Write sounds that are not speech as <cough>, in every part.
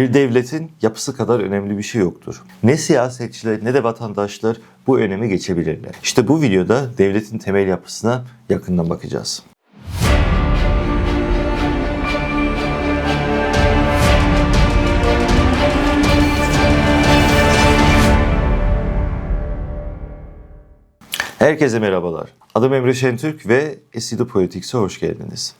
Bir devletin yapısı kadar önemli bir şey yoktur. Ne siyasetçiler ne de vatandaşlar bu önemi geçebilirler. İşte bu videoda devletin temel yapısına yakından bakacağız. Herkese merhabalar. Adım Emre Şentürk ve Esido Politics'e hoş geldiniz.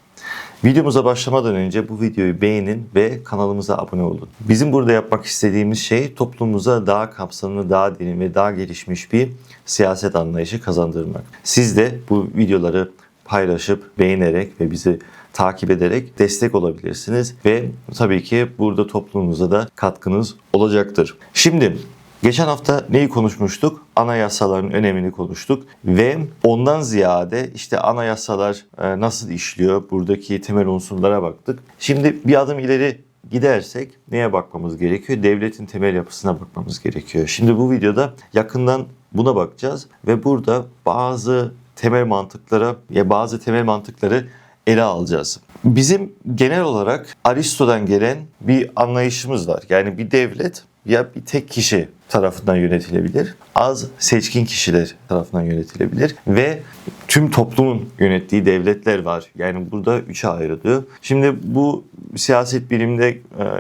Videomuza başlamadan önce bu videoyu beğenin ve kanalımıza abone olun. Bizim burada yapmak istediğimiz şey toplumumuza daha kapsamlı, daha derin ve daha gelişmiş bir siyaset anlayışı kazandırmak. Siz de bu videoları paylaşıp beğenerek ve bizi takip ederek destek olabilirsiniz ve tabii ki burada toplumumuza da katkınız olacaktır. Şimdi Geçen hafta neyi konuşmuştuk? Anayasaların önemini konuştuk ve ondan ziyade işte anayasalar e, nasıl işliyor, buradaki temel unsurlara baktık. Şimdi bir adım ileri gidersek neye bakmamız gerekiyor? Devletin temel yapısına bakmamız gerekiyor. Şimdi bu videoda yakından buna bakacağız ve burada bazı temel mantıklara ya bazı temel mantıkları ele alacağız. Bizim genel olarak Aristo'dan gelen bir anlayışımız var. Yani bir devlet ya bir tek kişi tarafından yönetilebilir, az seçkin kişiler tarafından yönetilebilir ve tüm toplumun yönettiği devletler var. Yani burada üçe ayrılıyor. Şimdi bu siyaset bilimde e,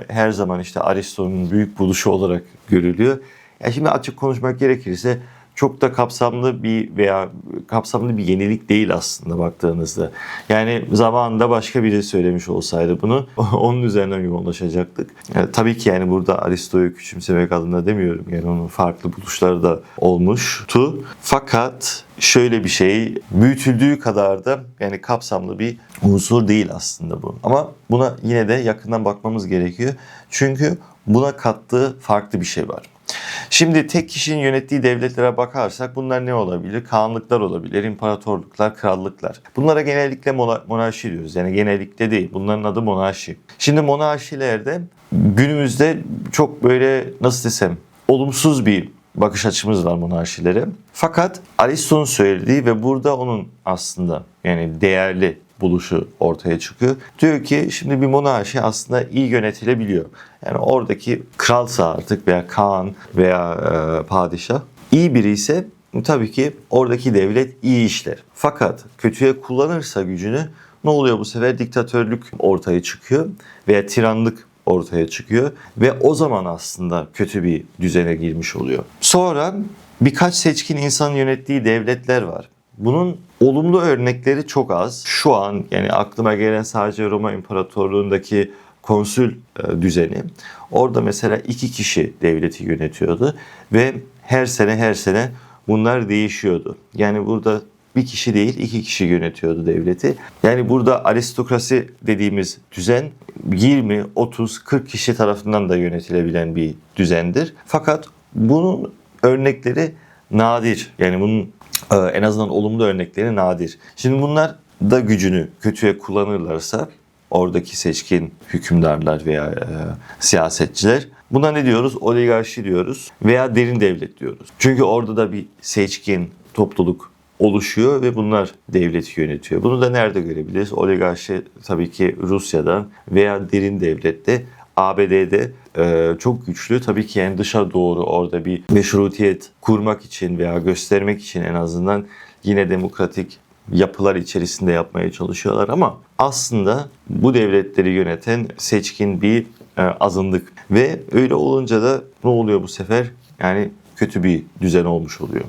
her zaman işte Aristo'nun büyük buluşu olarak görülüyor. Ya şimdi açık konuşmak gerekirse çok da kapsamlı bir veya kapsamlı bir yenilik değil aslında baktığınızda. Yani zamanında başka biri söylemiş olsaydı bunu <laughs> onun üzerinden yoğunlaşacaktık. Yani tabii ki yani burada Aristo'yu küçümsemek adına demiyorum. Yani onun farklı buluşları da olmuştu. Fakat şöyle bir şey büyütüldüğü kadar da yani kapsamlı bir unsur değil aslında bu. Ama buna yine de yakından bakmamız gerekiyor. Çünkü buna kattığı farklı bir şey var. Şimdi tek kişinin yönettiği devletlere bakarsak bunlar ne olabilir? Kanlıklar olabilir, imparatorluklar, krallıklar. Bunlara genellikle monarşi diyoruz. Yani genellikle değil. Bunların adı monarşi. Şimdi monarşilerde günümüzde çok böyle nasıl desem olumsuz bir bakış açımız var monarşilere. Fakat Aristo'nun söylediği ve burada onun aslında yani değerli buluşu ortaya çıkıyor. Diyor ki şimdi bir monarşi aslında iyi yönetilebiliyor. Yani oradaki kralsa artık veya kaan veya e, padişah iyi biri ise tabii ki oradaki devlet iyi işler. Fakat kötüye kullanırsa gücünü ne oluyor bu sefer? Diktatörlük ortaya çıkıyor veya tiranlık ortaya çıkıyor ve o zaman aslında kötü bir düzene girmiş oluyor. Sonra birkaç seçkin insanın yönettiği devletler var. Bunun olumlu örnekleri çok az. Şu an yani aklıma gelen sadece Roma İmparatorluğu'ndaki konsül e, düzeni. Orada mesela iki kişi devleti yönetiyordu ve her sene her sene bunlar değişiyordu. Yani burada bir kişi değil iki kişi yönetiyordu devleti. Yani burada aristokrasi dediğimiz düzen 20, 30, 40 kişi tarafından da yönetilebilen bir düzendir. Fakat bunun örnekleri nadir. Yani bunun e, en azından olumlu örnekleri nadir. Şimdi bunlar da gücünü kötüye kullanırlarsa oradaki seçkin hükümdarlar veya e, siyasetçiler buna ne diyoruz? Oligarşi diyoruz veya derin devlet diyoruz. Çünkü orada da bir seçkin topluluk oluşuyor ve bunlar devleti yönetiyor. Bunu da nerede görebiliriz? Oligarşi tabii ki Rusya'da veya derin devlette ABD'de e, çok güçlü. Tabii ki yani dışa doğru orada bir meşrutiyet kurmak için veya göstermek için en azından yine demokratik yapılar içerisinde yapmaya çalışıyorlar ama aslında bu devletleri yöneten seçkin bir e, azınlık ve öyle olunca da ne oluyor bu sefer? Yani kötü bir düzen olmuş oluyor.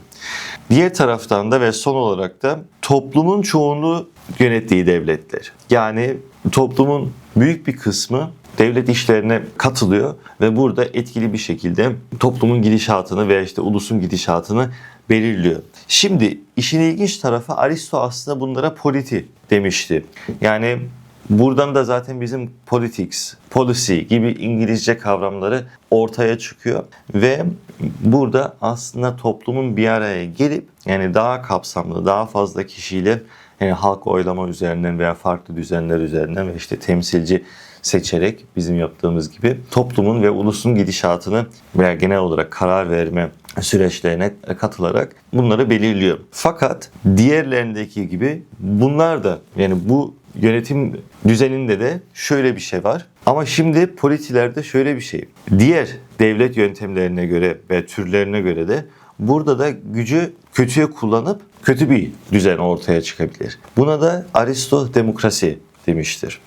Diğer taraftan da ve son olarak da toplumun çoğunluğu yönettiği devletler. Yani toplumun büyük bir kısmı devlet işlerine katılıyor ve burada etkili bir şekilde toplumun gidişatını veya işte ulusun gidişatını belirliyor. Şimdi işin ilginç tarafı Aristo aslında bunlara politi demişti. Yani buradan da zaten bizim politics, policy gibi İngilizce kavramları ortaya çıkıyor ve burada aslında toplumun bir araya gelip yani daha kapsamlı, daha fazla kişiyle yani halk oylama üzerinden veya farklı düzenler üzerinden ve işte temsilci seçerek bizim yaptığımız gibi toplumun ve ulusun gidişatını veya genel olarak karar verme süreçlerine katılarak bunları belirliyor. Fakat diğerlerindeki gibi bunlar da yani bu yönetim düzeninde de şöyle bir şey var. Ama şimdi politilerde şöyle bir şey. Diğer devlet yöntemlerine göre ve türlerine göre de burada da gücü kötüye kullanıp kötü bir düzen ortaya çıkabilir. Buna da Aristo demokrasi demiştir.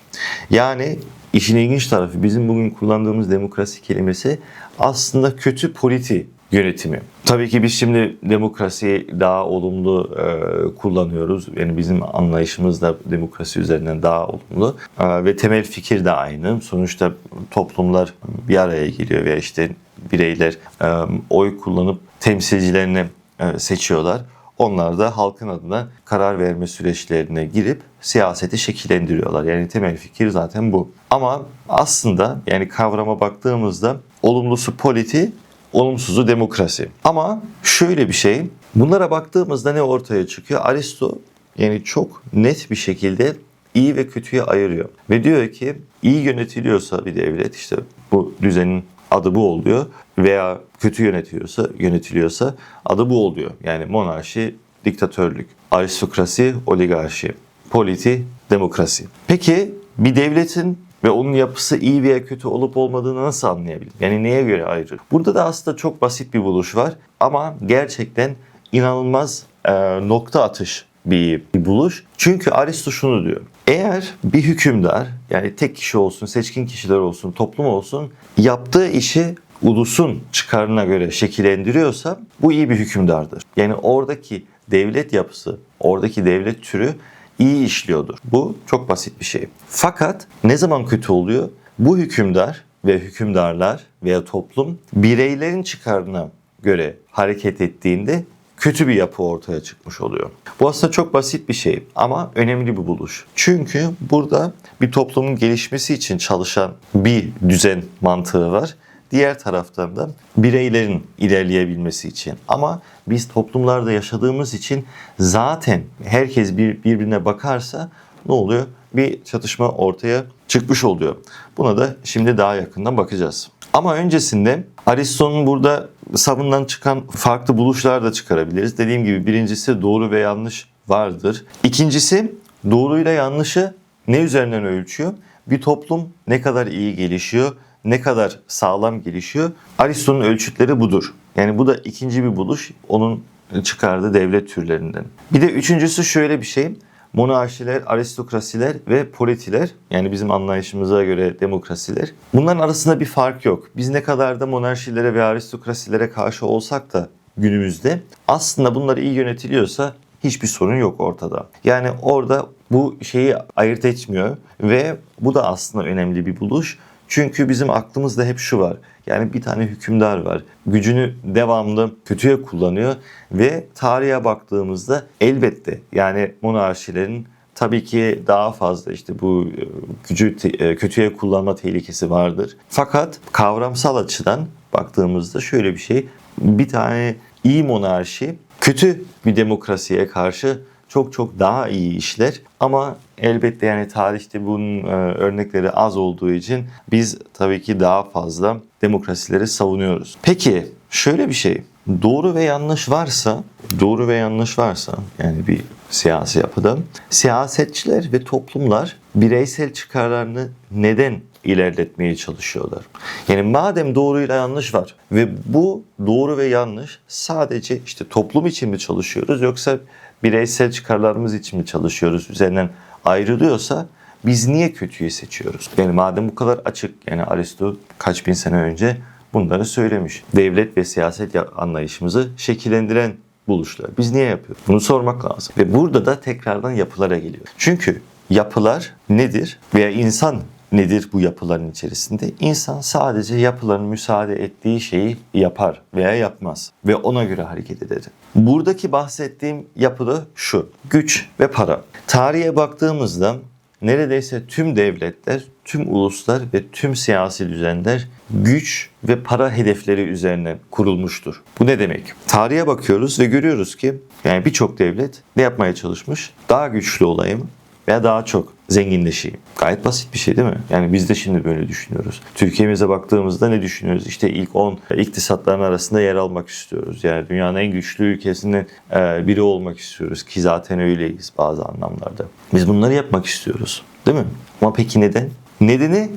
Yani işin ilginç tarafı bizim bugün kullandığımız demokrasi kelimesi aslında kötü politi yönetimi. Tabii ki biz şimdi demokrasiyi daha olumlu e, kullanıyoruz. Yani bizim anlayışımız da demokrasi üzerinden daha olumlu. E, ve temel fikir de aynı. Sonuçta toplumlar bir araya geliyor veya işte bireyler e, oy kullanıp temsilcilerini e, seçiyorlar. Onlar da halkın adına karar verme süreçlerine girip siyaseti şekillendiriyorlar. Yani temel fikir zaten bu. Ama aslında yani kavrama baktığımızda olumlusu politi, olumsuzu demokrasi. Ama şöyle bir şey, bunlara baktığımızda ne ortaya çıkıyor? Aristo yani çok net bir şekilde iyi ve kötüye ayırıyor. Ve diyor ki iyi yönetiliyorsa bir devlet işte bu düzenin adı bu oluyor veya kötü yönetiliyorsa yönetiliyorsa adı bu oluyor. Yani monarşi, diktatörlük, aristokrasi, oligarşi, politi, demokrasi. Peki bir devletin ve onun yapısı iyi veya kötü olup olmadığını nasıl anlayabilir? Yani neye göre ayrı? Burada da aslında çok basit bir buluş var ama gerçekten inanılmaz e, nokta atış bir, bir buluş. Çünkü Aristo şunu diyor. Eğer bir hükümdar yani tek kişi olsun, seçkin kişiler olsun, toplum olsun yaptığı işi ulusun çıkarına göre şekillendiriyorsa bu iyi bir hükümdardır. Yani oradaki devlet yapısı, oradaki devlet türü iyi işliyordur. Bu çok basit bir şey. Fakat ne zaman kötü oluyor? Bu hükümdar ve hükümdarlar veya toplum bireylerin çıkarına göre hareket ettiğinde kötü bir yapı ortaya çıkmış oluyor. Bu aslında çok basit bir şey ama önemli bir buluş. Çünkü burada bir toplumun gelişmesi için çalışan bir düzen mantığı var. Diğer taraftan da bireylerin ilerleyebilmesi için. Ama biz toplumlarda yaşadığımız için zaten herkes bir, birbirine bakarsa ne oluyor? Bir çatışma ortaya çıkmış oluyor. Buna da şimdi daha yakından bakacağız. Ama öncesinde Aristo'nun burada savundan çıkan farklı buluşlar da çıkarabiliriz. Dediğim gibi birincisi doğru ve yanlış vardır. İkincisi doğruyla yanlışı ne üzerinden ölçüyor? Bir toplum ne kadar iyi gelişiyor, ne kadar sağlam gelişiyor? Aristo'nun ölçütleri budur. Yani bu da ikinci bir buluş onun çıkardığı devlet türlerinden. Bir de üçüncüsü şöyle bir şey monarşiler, aristokrasiler ve politiler yani bizim anlayışımıza göre demokrasiler. Bunların arasında bir fark yok. Biz ne kadar da monarşilere ve aristokrasilere karşı olsak da günümüzde aslında bunlar iyi yönetiliyorsa hiçbir sorun yok ortada. Yani orada bu şeyi ayırt etmiyor ve bu da aslında önemli bir buluş. Çünkü bizim aklımızda hep şu var. Yani bir tane hükümdar var. Gücünü devamlı kötüye kullanıyor ve tarihe baktığımızda elbette yani monarşilerin tabii ki daha fazla işte bu e, gücü e, kötüye kullanma tehlikesi vardır. Fakat kavramsal açıdan baktığımızda şöyle bir şey. Bir tane iyi monarşi kötü bir demokrasiye karşı çok çok daha iyi işler ama elbette yani tarihte bunun e, örnekleri az olduğu için biz tabii ki daha fazla demokrasileri savunuyoruz. Peki şöyle bir şey doğru ve yanlış varsa doğru ve yanlış varsa yani bir siyasi yapıda siyasetçiler ve toplumlar bireysel çıkarlarını neden ilerletmeye çalışıyorlar. Yani madem doğruyla yanlış var ve bu doğru ve yanlış sadece işte toplum için mi çalışıyoruz yoksa bireysel çıkarlarımız için mi çalışıyoruz üzerinden ayrılıyorsa biz niye kötüyü seçiyoruz? Yani madem bu kadar açık yani Aristo kaç bin sene önce bunları söylemiş. Devlet ve siyaset anlayışımızı şekillendiren buluşlar. Biz niye yapıyoruz? Bunu sormak lazım. Ve burada da tekrardan yapılara geliyor. Çünkü yapılar nedir? Veya insan nedir bu yapıların içerisinde? İnsan sadece yapıların müsaade ettiği şeyi yapar veya yapmaz ve ona göre hareket eder. Buradaki bahsettiğim yapı da şu. Güç ve para. Tarihe baktığımızda neredeyse tüm devletler, tüm uluslar ve tüm siyasi düzenler güç ve para hedefleri üzerine kurulmuştur. Bu ne demek? Tarihe bakıyoruz ve görüyoruz ki yani birçok devlet ne yapmaya çalışmış? Daha güçlü olayım, veya daha çok zenginleşeyim. Gayet basit bir şey değil mi? Yani biz de şimdi böyle düşünüyoruz. Türkiye'mize baktığımızda ne düşünüyoruz? İşte ilk 10 iktisatların arasında yer almak istiyoruz. Yani dünyanın en güçlü ülkesinin e, biri olmak istiyoruz ki zaten öyleyiz bazı anlamlarda. Biz bunları yapmak istiyoruz. Değil mi? Ama peki neden? Nedeni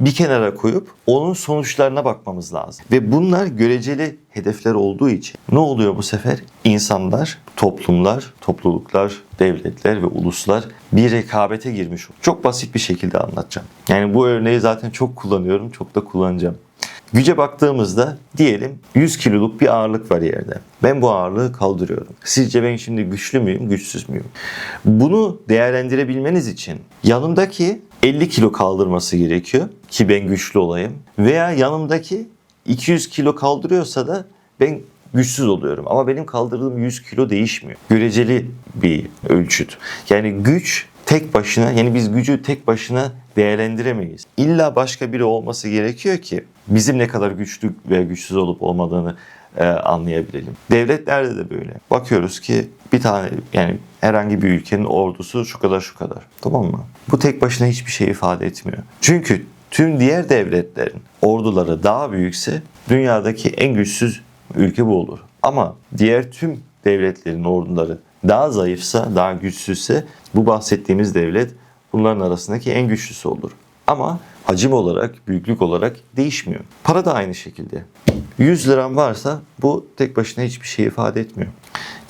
bir kenara koyup onun sonuçlarına bakmamız lazım. Ve bunlar göreceli hedefler olduğu için ne oluyor bu sefer? İnsanlar, toplumlar, topluluklar, devletler ve uluslar bir rekabete girmiş. Çok basit bir şekilde anlatacağım. Yani bu örneği zaten çok kullanıyorum, çok da kullanacağım. Güce baktığımızda diyelim 100 kiloluk bir ağırlık var yerde. Ben bu ağırlığı kaldırıyorum. Sizce ben şimdi güçlü müyüm, güçsüz müyüm? Bunu değerlendirebilmeniz için yanımdaki 50 kilo kaldırması gerekiyor ki ben güçlü olayım. Veya yanımdaki 200 kilo kaldırıyorsa da ben güçsüz oluyorum. Ama benim kaldırdığım 100 kilo değişmiyor. Göreceli bir ölçüt. Yani güç tek başına yani biz gücü tek başına değerlendiremeyiz. İlla başka biri olması gerekiyor ki bizim ne kadar güçlü veya güçsüz olup olmadığını e, anlayabilelim. Devletlerde de böyle. Bakıyoruz ki bir tane yani herhangi bir ülkenin ordusu şu kadar şu kadar. Tamam mı? Bu tek başına hiçbir şey ifade etmiyor. Çünkü tüm diğer devletlerin orduları daha büyükse dünyadaki en güçsüz ülke bu olur. Ama diğer tüm devletlerin orduları daha zayıfsa, daha güçsüzse bu bahsettiğimiz devlet bunların arasındaki en güçlüsü olur. Ama hacim olarak, büyüklük olarak değişmiyor. Para da aynı şekilde. 100 liram varsa bu tek başına hiçbir şey ifade etmiyor.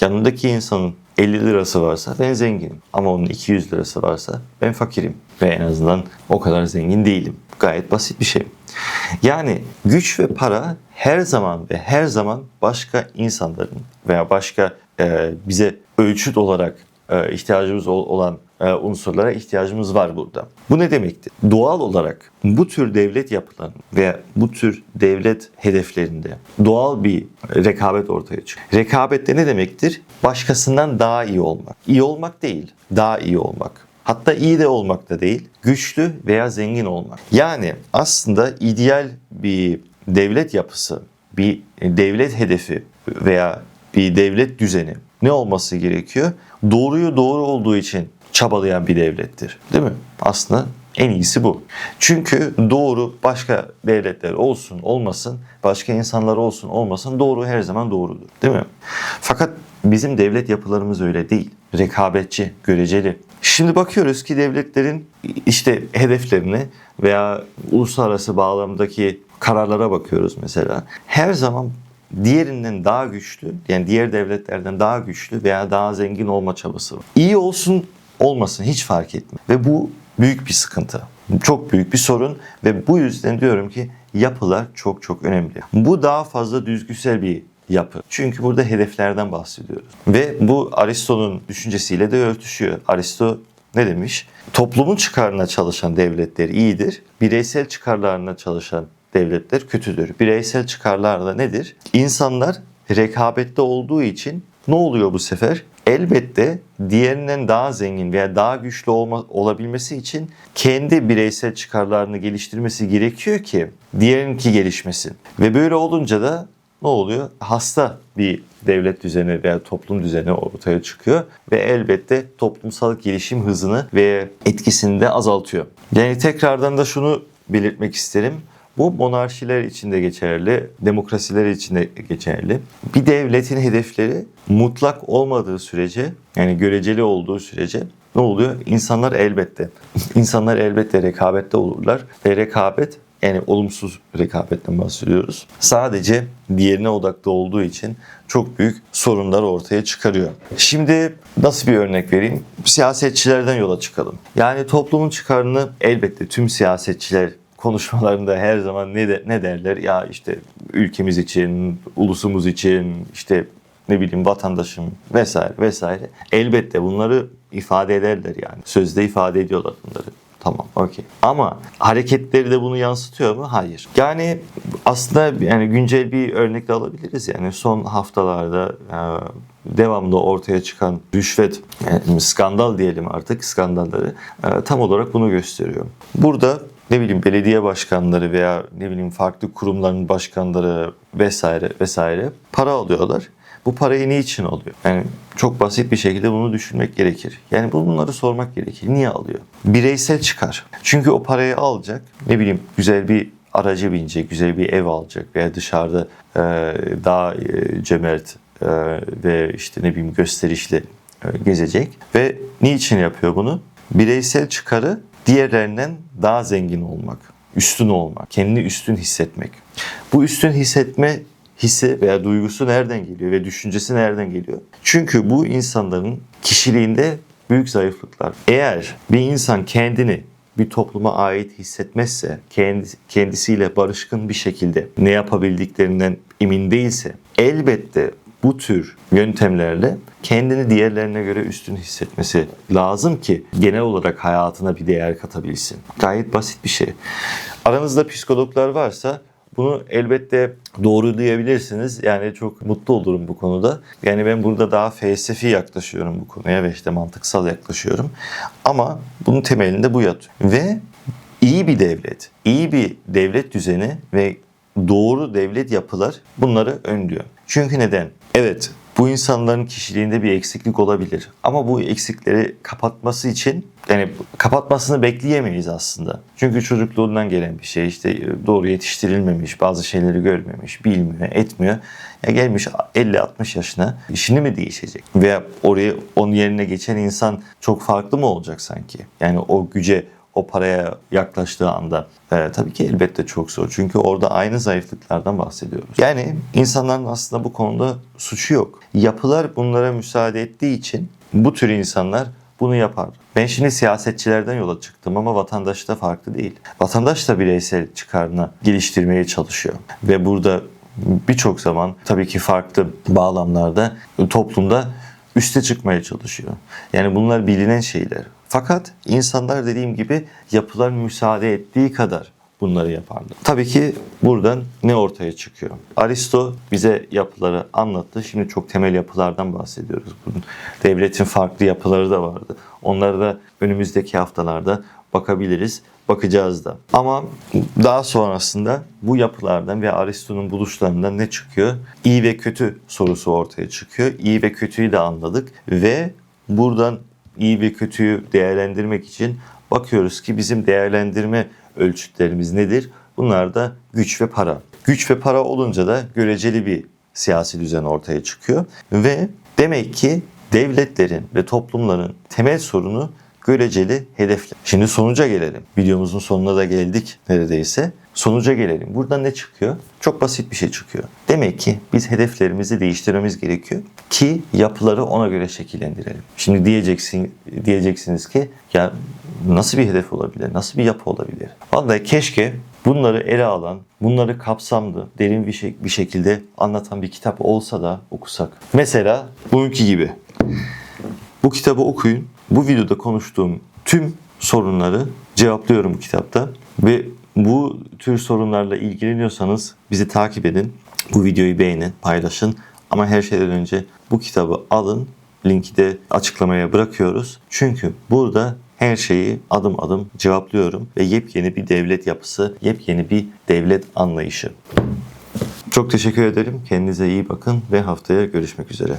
Yanındaki insanın 50 lirası varsa ben zenginim. Ama onun 200 lirası varsa ben fakirim. Ve en azından o kadar zengin değilim. Gayet basit bir şey. Yani güç ve para her zaman ve her zaman başka insanların veya başka e, bize ölçüt olarak ihtiyacımız olan e, unsurlara ihtiyacımız var burada. Bu ne demektir? Doğal olarak bu tür devlet yapılarının veya bu tür devlet hedeflerinde doğal bir rekabet ortaya çıkıyor. Rekabette ne demektir? Başkasından daha iyi olmak. İyi olmak değil, daha iyi olmak. Hatta iyi de olmak da değil, güçlü veya zengin olmak. Yani aslında ideal bir devlet yapısı, bir devlet hedefi veya bir devlet düzeni ne olması gerekiyor? Doğruyu doğru olduğu için çabalayan bir devlettir. Değil mi? Aslında en iyisi bu. Çünkü doğru başka devletler olsun olmasın, başka insanlar olsun olmasın doğru her zaman doğrudur. Değil mi? Fakat bizim devlet yapılarımız öyle değil. Rekabetçi, göreceli. Şimdi bakıyoruz ki devletlerin işte hedeflerini veya uluslararası bağlamdaki kararlara bakıyoruz mesela. Her zaman diğerinden daha güçlü, yani diğer devletlerden daha güçlü veya daha zengin olma çabası var. İyi olsun olmasın hiç fark etmiyor. Ve bu büyük bir sıkıntı. Çok büyük bir sorun ve bu yüzden diyorum ki yapılar çok çok önemli. Bu daha fazla düzgüsel bir yapı. Çünkü burada hedeflerden bahsediyoruz. Ve bu Aristo'nun düşüncesiyle de örtüşüyor. Aristo ne demiş? Toplumun çıkarına çalışan devletler iyidir. Bireysel çıkarlarına çalışan devletler kötüdür. Bireysel çıkarlar da nedir? İnsanlar rekabette olduğu için ne oluyor bu sefer? Elbette diğerinden daha zengin veya daha güçlü olma, olabilmesi için kendi bireysel çıkarlarını geliştirmesi gerekiyor ki diğerininki gelişmesin. Ve böyle olunca da ne oluyor? Hasta bir devlet düzeni veya toplum düzeni ortaya çıkıyor ve elbette toplumsal gelişim hızını ve etkisini de azaltıyor. Yani tekrardan da şunu belirtmek isterim. Bu monarşiler için de geçerli, demokrasiler için de geçerli. Bir devletin hedefleri mutlak olmadığı sürece, yani göreceli olduğu sürece ne oluyor? İnsanlar elbette, <laughs> insanlar elbette rekabette olurlar ve rekabet yani olumsuz rekabetten bahsediyoruz. Sadece diğerine odaklı olduğu için çok büyük sorunlar ortaya çıkarıyor. Şimdi nasıl bir örnek vereyim? Siyasetçilerden yola çıkalım. Yani toplumun çıkarını elbette tüm siyasetçiler konuşmalarında her zaman ne, de, ne derler? Ya işte ülkemiz için, ulusumuz için, işte ne bileyim vatandaşım vesaire vesaire. Elbette bunları ifade ederler yani. Sözde ifade ediyorlar bunları. Tamam, okey. Ama hareketleri de bunu yansıtıyor mu? Hayır. Yani aslında yani güncel bir örnek de alabiliriz. Yani son haftalarda e, devamlı ortaya çıkan rüşvet, yani skandal diyelim artık skandalları e, tam olarak bunu gösteriyor. Burada ne bileyim belediye başkanları veya ne bileyim farklı kurumların başkanları vesaire vesaire para alıyorlar. Bu parayı niçin alıyor? Yani çok basit bir şekilde bunu düşünmek gerekir. Yani bunları sormak gerekir. Niye alıyor? Bireysel çıkar. Çünkü o parayı alacak. Ne bileyim güzel bir araca binecek, güzel bir ev alacak veya dışarıda e, daha e, cömert e, ve işte ne bileyim gösterişli e, gezecek. Ve niçin yapıyor bunu? Bireysel çıkarı diğerlerinden daha zengin olmak, üstün olmak, kendini üstün hissetmek. Bu üstün hissetme hissi veya duygusu nereden geliyor ve düşüncesi nereden geliyor? Çünkü bu insanların kişiliğinde büyük zayıflıklar. Eğer bir insan kendini bir topluma ait hissetmezse, kendi, kendisiyle barışkın bir şekilde ne yapabildiklerinden emin değilse elbette bu tür yöntemlerle kendini diğerlerine göre üstün hissetmesi lazım ki genel olarak hayatına bir değer katabilsin. Gayet basit bir şey. Aranızda psikologlar varsa bunu elbette doğrulayabilirsiniz. Yani çok mutlu olurum bu konuda. Yani ben burada daha felsefi yaklaşıyorum bu konuya ve işte mantıksal yaklaşıyorum. Ama bunun temelinde bu yatıyor. Ve iyi bir devlet, iyi bir devlet düzeni ve doğru devlet yapılar bunları önlüyor. Çünkü neden? Evet bu insanların kişiliğinde bir eksiklik olabilir. Ama bu eksikleri kapatması için yani kapatmasını bekleyemeyiz aslında. Çünkü çocukluğundan gelen bir şey işte doğru yetiştirilmemiş, bazı şeyleri görmemiş, bilmiyor, etmiyor. Ya gelmiş 50-60 yaşına işini mi değişecek? Veya oraya onun yerine geçen insan çok farklı mı olacak sanki? Yani o güce o paraya yaklaştığı anda e, tabii ki elbette çok zor. Çünkü orada aynı zayıflıklardan bahsediyoruz. Yani insanların aslında bu konuda suçu yok. Yapılar bunlara müsaade ettiği için bu tür insanlar bunu yapar. Ben şimdi siyasetçilerden yola çıktım ama vatandaş da farklı değil. Vatandaş da bireysel çıkarını geliştirmeye çalışıyor. Ve burada birçok zaman tabii ki farklı bağlamlarda toplumda üste çıkmaya çalışıyor. Yani bunlar bilinen şeyler. Fakat insanlar dediğim gibi yapılar müsaade ettiği kadar bunları yapardı. Tabii ki buradan ne ortaya çıkıyor? Aristo bize yapıları anlattı. Şimdi çok temel yapılardan bahsediyoruz. Bunun devletin farklı yapıları da vardı. Onları da önümüzdeki haftalarda bakabiliriz. Bakacağız da. Ama daha sonrasında bu yapılardan ve Aristo'nun buluşlarından ne çıkıyor? İyi ve kötü sorusu ortaya çıkıyor. İyi ve kötüyü de anladık ve buradan iyi ve kötüyü değerlendirmek için bakıyoruz ki bizim değerlendirme ölçütlerimiz nedir? Bunlar da güç ve para. Güç ve para olunca da göreceli bir siyasi düzen ortaya çıkıyor ve demek ki devletlerin ve toplumların temel sorunu göreceli hedefler. Şimdi sonuca gelelim. Videomuzun sonuna da geldik neredeyse. Sonuca gelelim. Burada ne çıkıyor? Çok basit bir şey çıkıyor. Demek ki biz hedeflerimizi değiştirmemiz gerekiyor ki yapıları ona göre şekillendirelim. Şimdi diyeceksin diyeceksiniz ki ya nasıl bir hedef olabilir? Nasıl bir yapı olabilir? Vallahi keşke bunları ele alan, bunları kapsamlı, derin bir, şey, bir şekilde anlatan bir kitap olsa da okusak. Mesela bugünkü gibi. Bu kitabı okuyun. Bu videoda konuştuğum tüm sorunları cevaplıyorum bu kitapta ve bu tür sorunlarla ilgileniyorsanız bizi takip edin. Bu videoyu beğenin, paylaşın. Ama her şeyden önce bu kitabı alın. Linki de açıklamaya bırakıyoruz. Çünkü burada her şeyi adım adım cevaplıyorum ve yepyeni bir devlet yapısı, yepyeni bir devlet anlayışı. Çok teşekkür ederim. Kendinize iyi bakın ve haftaya görüşmek üzere.